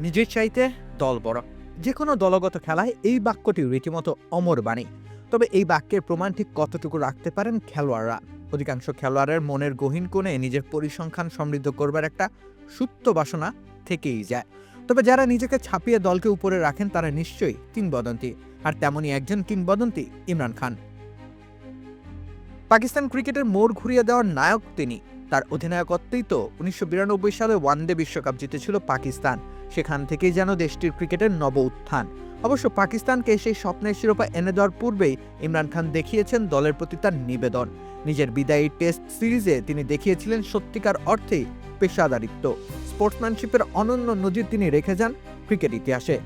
নিজের চাইতে দল বড়। যে কোনো দলগত খেলায় এই বাক্যটি রীতিমতো অমর বাণী। তবে এই বাক্যের প্রমাণ ঠিক কতটুকু রাখতে পারেন খেলোয়াড়রা? অধিকাংশ খেলোয়াড়ের মনের গহীন কোণে নিজের পরিসংখ্যান সমৃদ্ধ করবার একটা সুপ্ত বাসনা থেকেই যায়। তবে যারা নিজেকে ছাপিয়ে দলকে উপরে রাখেন, তারা নিশ্চয়ই কিংবদন্তি। আর তেমনই একজন কিংবদন্তি ইমরান খান। পাকিস্তান ক্রিকেটের মোড় ঘুরিয়ে দেওয়ার নায়ক তিনি। তার অধিনায়কত্বেই তো উনিশশো বিরানব্বই সালে ওয়ানডে বিশ্বকাপ জিতেছিল পাকিস্তান। সেখান থেকেই যেন দেশটির ক্রিকেটের নব উত্থান। অবশ্য পাকিস্তানকে সেই স্বপ্নের শিরোপা এনে দেওয়ার পূর্বেই ইমরান খান দেখিয়েছেন দলের প্রতি তার নিবেদন। নিজের বিদায়ী টেস্ট সিরিজে তিনি দেখিয়েছিলেন সত্যিকার অর্থেই পেশাদারিত্ব। স্পোর্টসম্যানশিপের অনন্য নজির তিনি রেখে যান ক্রিকেট ইতিহাসে।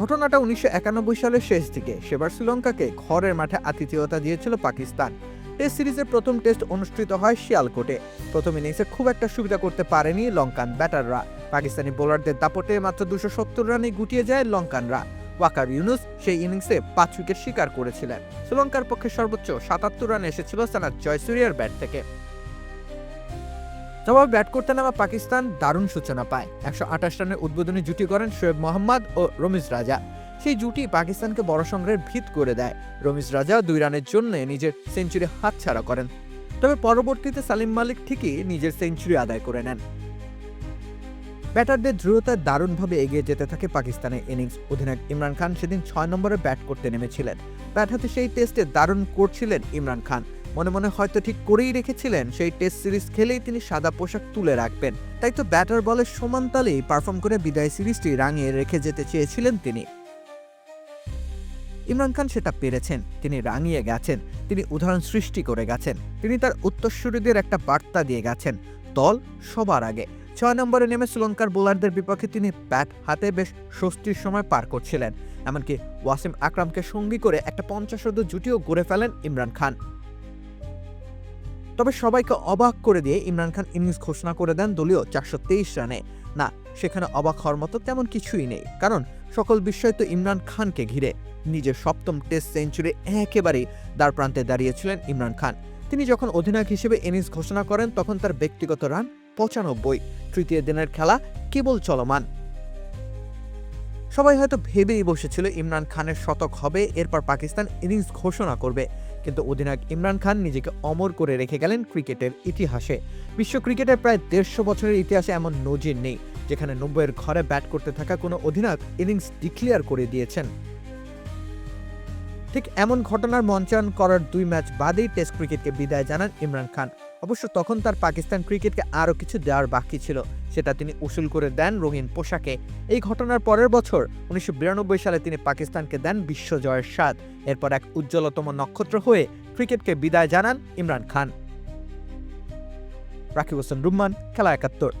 ঘটনাটা উনিশশো একানব্বই সালের শেষ দিকে। সেবার শ্রীলঙ্কাকে ঘরের মাঠে আতিথেয়তা দিয়েছিল পাকিস্তান। টেস্ট সিরিজের প্রথম টেস্ট অনুষ্ঠিত হয় শিয়ালকোটে। প্রথম ইনিংসে খুব একটা সুবিধা করতে পারেনি লঙ্কান ব্যাটাররা। পাকিস্তানি বোলারদের দাপটে মাত্র দুশো সত্তর রানে গুটিয়ে যায় লঙ্কানরা। ওয়াকার ইউনুস সেই ইনিংসে পাঁচ উইকেট শিকার করেছিলেন। শ্রীলঙ্কার পক্ষে সর্বোচ্চ সাতাত্তর রান এসেছিল সানাত জয়সুরিয়ার ব্যাট থেকে। জবাব ব্যাট করতে নামা পাকিস্তান দারুণ সূচনা পায়। একশো আঠাশ রানের উদ্বোধনী জুটি করেন শোয়েব মোহাম্মদ ও রমিজ রাজা। সেই জুটি পাকিস্তানকে বড় সংগ্রহের ভিত করে দেয়। রমিজ রাজা দুই রানের জন্য নিজের সেঞ্চুরি হাতছাড়া করেন। তবে পরবর্তীতে সালিম মালিক ঠিকই নিজের সেঞ্চুরি আদায় করে নেন। ব্যাটারদের দৃঢ়তায় দারুণভাবে এগিয়ে যেতে থাকে পাকিস্তানের ইনিংস। অধিনায়ক ইমরান খান সেদিন ছয় নম্বরে ব্যাট করতে নেমেছিলেন। ব্যাট হাতে সেই টেস্টে দারুণ করছিলেন ইমরান খান। মনে মনে হয়তো ঠিক করেই রেখেছিলেন সেই টেস্ট সিরিজ খেলেই তিনি সাদা পোশাক তুলে রাখবেন। তাই তো ব্যাটার বলের সমান তালেই পারফর্ম করে বিদায় সিরিজটি রাঙিয়ে রেখে যেতে চেয়েছিলেন তিনি। ইমরান খান সেটা পেরেছেন। তিনি রাঙিয়ে গেছেন। তিনি উদাহরণ সৃষ্টি করে গেছেন। তিনি তার উত্তরসূরিদের একটা বার্তা দিয়ে গেছেন, দল সবার আগে। ছয় নম্বরে নেমে শ্রীলঙ্কার বোলারদের বিপক্ষে তিনি ব্যাট হাতে বেশ স্বস্তির সময় পার করছিলেন। এমনকি ওয়াসিম আকরামকে সঙ্গী করে একটা পঞ্চাশোর্ধ জুটিও গড়ে ফেলেন ইমরান খান। তবে সবাইকে অবাক করে দিয়ে ইমরান খান ইনিংস ঘোষণা করে দেন দলীয় চারশো তেইশ রানে। না, সেখানে অবাক হওয়ার মতো তেমন কিছুই নেই। কারণ সকল বিষয় তো ইমরান খানকে ঘিরে। নিজের সপ্তম টেস্ট সেঞ্চুরি একেবারেই দ্বার প্রান্তে দাঁড়িয়েছিলেন ইমরান খান। তিনি যখন অধিনায়ক হিসেবে ইনিংস ঘোষণা করেন, তখন তার ব্যক্তিগত রান পঁচানব্বই। তৃতীয় দিনের খেলা কেবল চলমান। সবাই হয়তো ভেবেই বসেছিল ইমরান খানের শতক হবে, এরপর পাকিস্তান ইনিংস ঘোষণা করবে। কিন্তু অধিনায়ক ইমরান খান নিজেকে অমর করে রেখে গেলেন ক্রিকেটের ইতিহাসে। বিশ্ব ক্রিকেটের প্রায় দেড়শো বছরের ইতিহাসে এমন নজির নেই, যেখানে নব্বইয়ের ঘরে ব্যাট করতে থাকা কোনো অধিনায়ক ইনিংস ডিক্লেয়ার করে দিয়েছেন। ঠিক এমন ঘটনার মঞ্চায়ন করার দুই ম্যাচ বাদেই টেস্ট ক্রিকেটকে বিদায় জানান ইমরান খান। অবশ্য তখন তার পাকিস্তান ক্রিকেটকে আরও কিছু দেওয়ার বাকি ছিল, সেটা তিনি উসুল করে দেন রঙিন পোশাকে। এই ঘটনার পরের বছর উনিশশো বিরানব্বই সালে তিনি পাকিস্তানকে দেন বিশ্বজয়ের স্বাদ। এরপর এক উজ্জ্বলতম নক্ষত্র হয়ে ক্রিকেটকে বিদায় জানান ইমরান খান। রাকিব হোসেন, রুম্মান, খেলা একাত্তর।